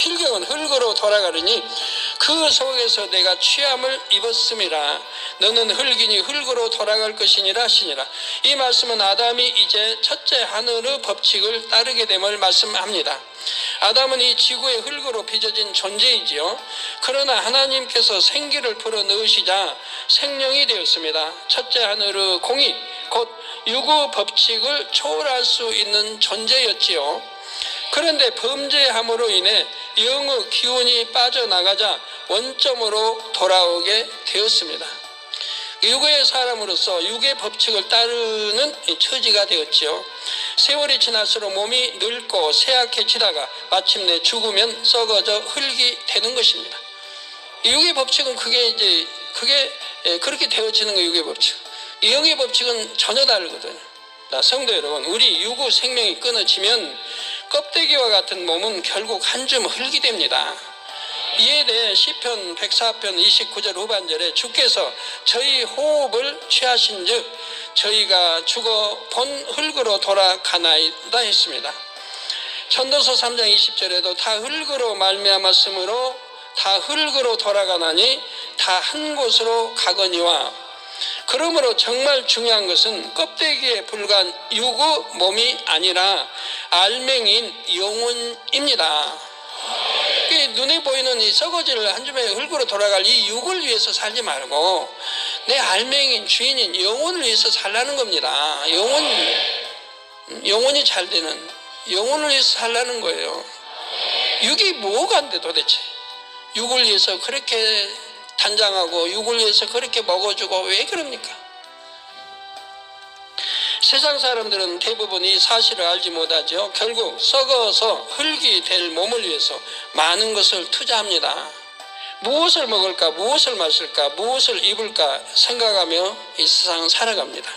필경은 흙으로 돌아가려니 그 속에서 내가 취함을 입었음이라 너는 흙이니 흙으로 돌아갈 것이니라 하시니라. 이 말씀은 아담이 이제 첫째 하늘의 법칙을 따르게 됨을 말씀합니다. 아담은 이 지구의 흙으로 빚어진 존재이지요. 그러나 하나님께서 생기를 불어 넣으시자 생명이 되었습니다. 첫째 하늘의 공이 곧 유구 법칙을 초월할 수 있는 존재였지요. 그런데 범죄함으로 인해 영의 기운이 빠져나가자 원점으로 돌아오게 되었습니다. 육의 사람으로서 육의 법칙을 따르는 이 처지가 되었지요. 세월이 지날수록 몸이 늙고 쇠약해지다가 마침내 죽으면 썩어져 흙이 되는 것입니다. 이 육의 법칙은 그게 이제 그게 예, 그렇게 되어지는 거 육의 법칙. 이 영의 법칙은 전혀 다르거든요. 자, 성도 여러분, 우리 유구 생명이 끊어지면 껍데기와 같은 몸은 결국 한 줌 흙이 됩니다. 이에 대해 시편 104편 29절 후반절에 주께서 저희 호흡을 취하신즉 저희가 죽어 본 흙으로 돌아가나이다 했습니다. 전도서 3장 20절에도 다 흙으로 말미암았으므로 다 흙으로 돌아가나니 다 한 곳으로 가거니와 그러므로 정말 중요한 것은 껍데기에 불과한 유구 몸이 아니라 알맹인 영혼입니다. 그 눈에 보이는 이 썩어질 한 줌의 흙으로 돌아갈 이 육을 위해서 살지 말고 내 알맹인 주인인 영혼을 위해서 살라는 겁니다. 영혼 영혼이 잘 되는 영혼을 위해서 살라는 거예요. 육이 뭐가 안 돼 도대체? 육을 위해서 그렇게 단장하고 육을 위해서 그렇게 먹어주고 왜 그럽니까? 세상 사람들은 대부분 이 사실을 알지 못하죠. 결국 썩어서 흙이 될 몸을 위해서 많은 것을 투자합니다. 무엇을 먹을까, 무엇을 마실까, 무엇을 입을까 생각하며 이 세상 살아갑니다.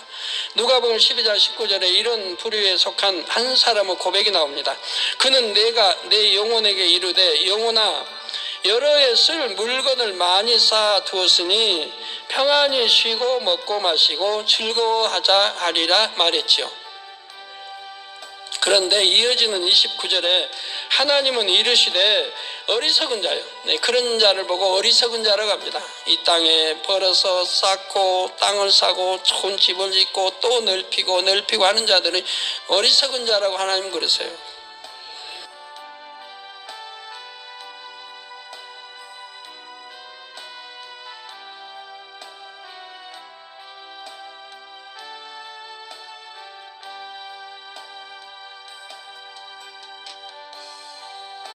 누가복음 12장 19절에 이런 부류에 속한 한 사람의 고백이 나옵니다. 그는 내가 내 영혼에게 이르되 영혼아 여러 해 쓸 물건을 많이 쌓아 두었으니 평안히 쉬고 먹고 마시고 즐거워하자 하리라 말했지요. 그런데 이어지는 29절에 하나님은 이르시되 어리석은 자요. 네, 그런 자를 보고 어리석은 자라고 합니다. 이 땅에 벌어서 쌓고 땅을 사고 좋은 집을 짓고 또 넓히고 넓히고 하는 자들은 어리석은 자라고 하나님 그러세요.